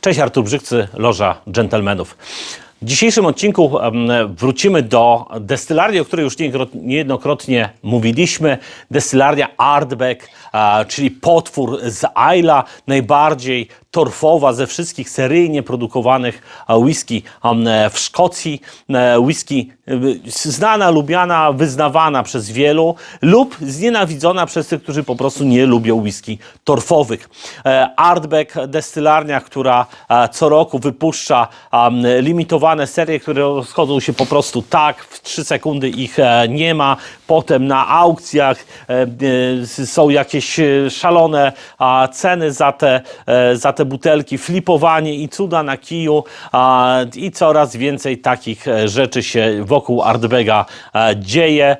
Cześć, Artur Brzykcy, Loża Dżentelmenów. W dzisiejszym odcinku wrócimy do destylarii, o której już niejednokro- niejednokrotnie mówiliśmy. Destylaria Ardbeg, czyli potwór z Isla, najbardziej torfowa ze wszystkich seryjnie produkowanych whisky w Szkocji. E, Whisky e, znana, lubiana, wyznawana przez wielu lub znienawidzona przez tych, którzy po prostu nie lubią whisky torfowych. E, Ardbeg, destylarnia, która co roku wypuszcza em, limitowane serie, które rozchodzą się po prostu tak, w 3 sekundy ich e, nie ma. Potem na aukcjach e, e, są jakieś szalone ceny za te, za te butelki, flipowanie i cuda na kiju i coraz więcej takich rzeczy się wokół Ardbega e, dzieje.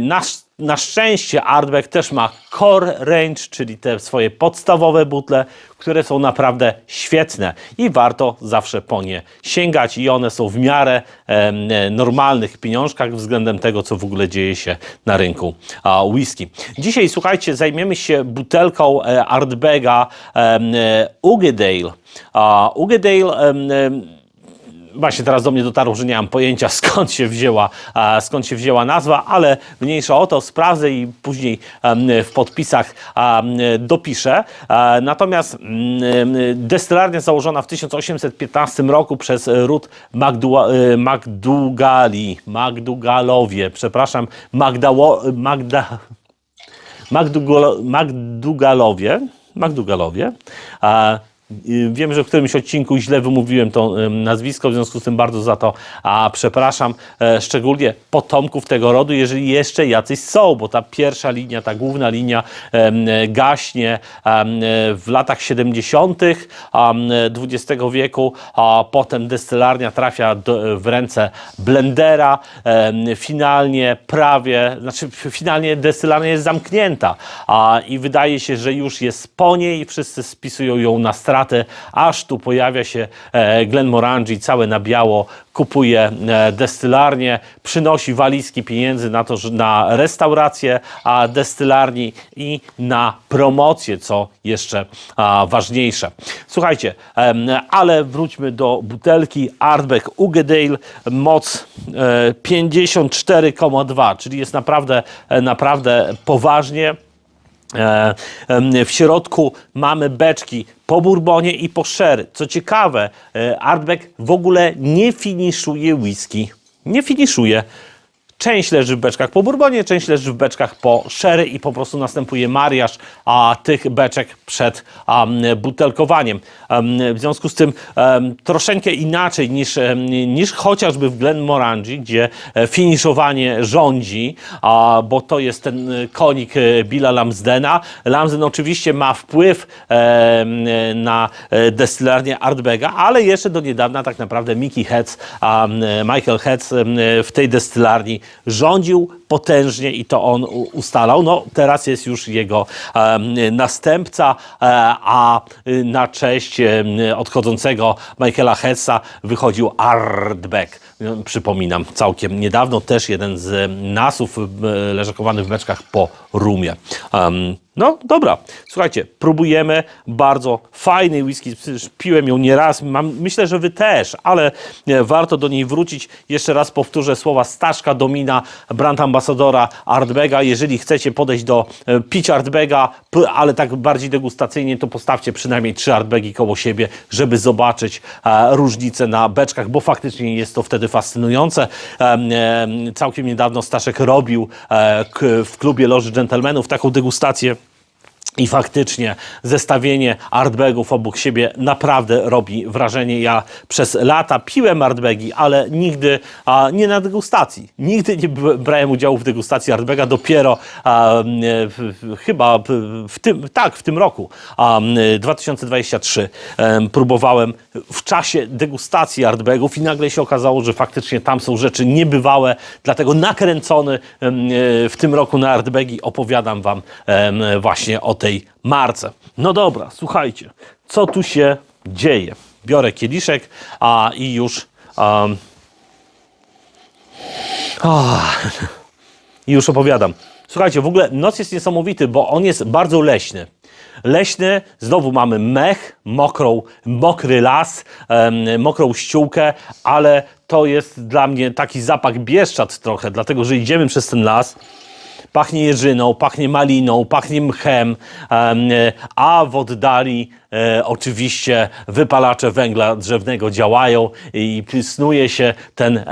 Nasz na szczęście Ardbeg też ma core range, czyli te swoje podstawowe butle, które są naprawdę świetne i warto zawsze po nie sięgać i one są w miarę e, normalnych pieniążkach względem tego, co w ogóle dzieje się na rynku a, whisky. Dzisiaj, słuchajcie, zajmiemy się butelką e, Ardbega em, e, Uggedale. A, Uggedale em, em, Właśnie teraz do mnie dotarło, że nie mam pojęcia skąd się wzięła, skąd się wzięła nazwa, ale mniejsza o to, sprawdzę i później w podpisach dopiszę. E, Natomiast mm, destylarnia założona w 1815 roku przez Magdua, e, Magdugali, Magdugalowie, przepraszam, Magdało, Magda, Magdugalo, Magdugalowie, Magdugalowie. Y, Wiem, że w którymś odcinku źle wymówiłem to em, nazwisko, w związku z tym bardzo za to a, przepraszam. E, szczególnie potomków tego rodu, jeżeli jeszcze jacyś są, bo ta pierwsza linia, ta główna linia e, gaśnie e, w latach 70. em, XX wieku, a potem destylarnia trafia w ręce blendera. Finalnie prawie, znaczy finalnie destylarnia jest zamknięta i wydaje się, że już jest po niej, wszyscy spisują ją na stratę, aż tu pojawia się e, Glenmorangie, całe na biało, kupuje e, destylarnię, przynosi walizki pieniędzy na to, na restaurację a destylarni i na promocję, co jeszcze ważniejsze. Słuchajcie, ale wróćmy do butelki Ardbeg Uggedale, moc e, 54,2, czyli jest naprawdę, e, naprawdę poważnie. E, W środku mamy beczki po bourbonie i po sherry. Co ciekawe, e, Ardbeg w ogóle nie finiszuje whisky. Nie finiszuje. Część leży w beczkach po bourbonie, część leży w beczkach po sherry i po prostu następuje mariaż a, tych beczek przed am, butelkowaniem. Em, w związku z tym troszeczkę inaczej niż, niż chociażby w Glenmorangie, gdzie e, finiszowanie rządzi, a, bo to jest ten e, konik e, Billa Lamsdena. Lamsden oczywiście ma wpływ na destylarnię Ardbega, ale jeszcze do niedawna tak naprawdę Mickey a, m, Michael em, w tej destylarni rządził potężnie i to on ustalał. No teraz jest już jego następca, e, a na cześć odchodzącego Michaela Headsa wychodził Ardbeg. No, Przypominam, całkiem niedawno też jeden z nasów e, leżakowany w beczkach po rumie. No dobra, słuchajcie, próbujemy bardzo fajnej whisky, przecież piłem ją nieraz, mam, myślę, że wy też, ale e, warto do niej wrócić. Jeszcze raz powtórzę słowa Staszka Domina, brand ambasadora Ardbega. Jeżeli chcecie podejść do e, picia Ardbega, p- ale tak bardziej degustacyjnie, to postawcie przynajmniej trzy Ardbegi koło siebie, żeby zobaczyć e, różnicę na beczkach, bo faktycznie jest to wtedy fascynujące. Em, em, Całkiem niedawno Staszek robił e, w klubie Loży Dżentelmenów taką degustację. I faktycznie zestawienie artbagów obok siebie naprawdę robi wrażenie. Ja przez lata piłem artbagi, ale nigdy a, nie na degustacji. Nigdy nie brałem udziału w degustacji artbaga. Dopiero a, w, chyba w, tym, tak, w tym roku, a, m, 2023, em, próbowałem w czasie degustacji artbagów i nagle się okazało, że faktycznie tam są rzeczy niebywałe. Dlatego nakręcony em, e, w tym roku na artbagi opowiadam wam em, właśnie o tej marce. No dobra, słuchajcie, co tu się dzieje? Biorę kieliszek a, i już. Um, i już opowiadam. Słuchajcie, w ogóle noc jest niesamowity, bo on jest bardzo leśny. Leśny, znowu mamy mech, mokrą, mokry las, em, mokrą ściółkę, ale to jest dla mnie taki zapach bieszczat trochę, dlatego że idziemy przez ten las. Pachnie jeżyną, pachnie maliną, pachnie mchem, em, a w oddali e, oczywiście wypalacze węgla drzewnego działają i snuje się ten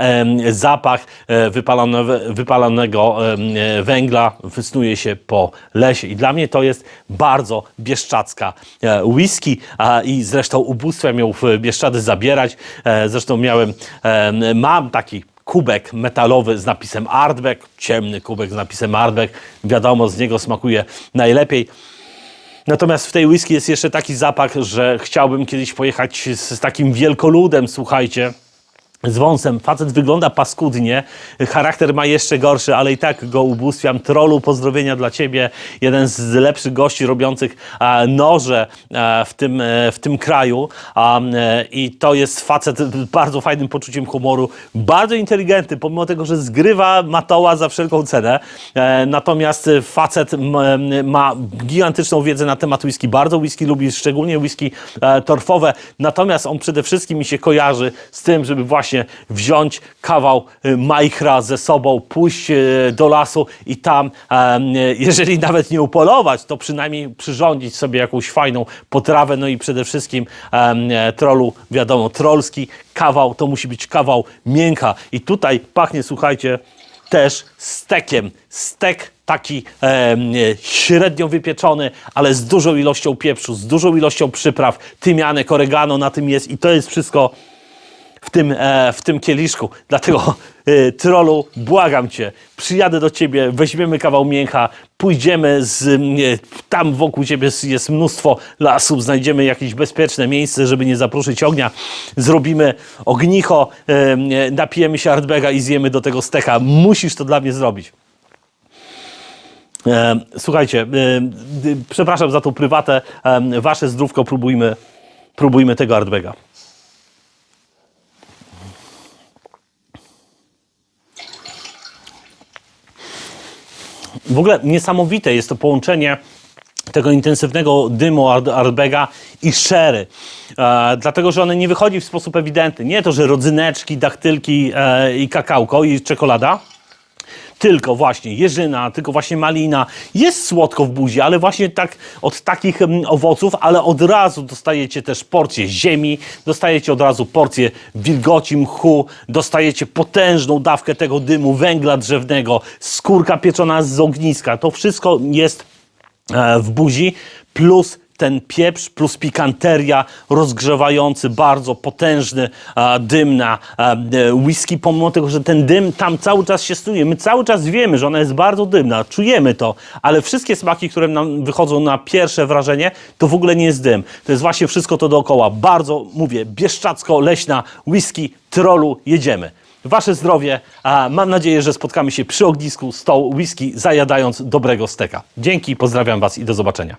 zapach e, wypalone, wypalonego e, węgla, wysnuje się po lesie. I dla mnie to jest bardzo bieszczacka e, whisky i zresztą ubóstwo miał w Bieszczady zabierać. E, zresztą miałem, em, mam taki kubek metalowy z napisem Artback, ciemny kubek z napisem Artback. Wiadomo, z niego smakuje najlepiej. Natomiast w tej whisky jest jeszcze taki zapach, że chciałbym kiedyś pojechać z, z takim wielkoludem, słuchajcie. Z wąsem. Facet wygląda paskudnie, charakter ma jeszcze gorszy, ale i tak go ubóstwiam. Trollu, pozdrowienia dla Ciebie. Jeden z lepszych gości robiących e, noże e, w, tym, e, w tym kraju. I to jest facet z bardzo fajnym poczuciem humoru, bardzo inteligentny, pomimo tego, że zgrywa matoła za wszelką cenę. Natomiast facet ma gigantyczną wiedzę na temat whisky. Bardzo whisky lubi, szczególnie whisky torfowe. Natomiast on przede wszystkim mi się kojarzy z tym, żeby właśnie wziąć kawał y, majchra ze sobą, pójść y, do lasu i tam, em, jeżeli nawet nie upolować, to przynajmniej przyrządzić sobie jakąś fajną potrawę. No i przede wszystkim em, trollu, wiadomo, trolski kawał to musi być kawał mięcha. I tutaj pachnie, słuchajcie, też stekiem. Stek taki em, średnio wypieczony, ale z dużą ilością pieprzu, z dużą ilością przypraw, tymianek, oregano na tym jest i to jest wszystko w tym, e, w tym kieliszku. Dlatego, e, trollu, błagam cię, przyjadę do ciebie, weźmiemy kawał mięcha, pójdziemy z, e, tam wokół ciebie jest- mnóstwo lasów, znajdziemy jakieś bezpieczne miejsce, żeby nie zapruszyć ognia, zrobimy ognicho, e, e, napijemy się Artbega i zjemy do tego steka. Musisz to dla mnie zrobić. E, Słuchajcie, e, przepraszam za tą prywatę, e, wasze zdrówko, próbujmy, próbujmy tego Artbega. W ogóle niesamowite jest to połączenie tego intensywnego dymu Ard- Ardbega i sherry. E, dlatego, że one nie wychodzi w sposób ewidentny. Nie to, że rodzyneczki, dachtylki e, i kakałko i czekolada, tylko właśnie jeżyna, tylko właśnie malina. Jest słodko w buzi, ale właśnie tak od takich mm, owoców, ale od razu dostajecie też porcję ziemi, dostajecie od razu porcję wilgoci, mchu, dostajecie potężną dawkę tego dymu, węgla drzewnego, skórka pieczona z ogniska. To wszystko jest e, w buzi, plus ten pieprz, plus pikanteria, rozgrzewający, bardzo potężny e, dym na e, whisky, pomimo tego, że ten dym tam cały czas się stuje. My cały czas wiemy, że ona jest bardzo dymna, czujemy to, ale wszystkie smaki, które nam wychodzą na pierwsze wrażenie, to w ogóle nie jest dym. To jest właśnie wszystko to dookoła. Bardzo, mówię, bieszczacko-leśna whisky, trollu, jedziemy. Wasze zdrowie, a mam nadzieję, że spotkamy się przy ognisku tą whisky, zajadając dobrego steka. Dzięki, pozdrawiam Was i do zobaczenia.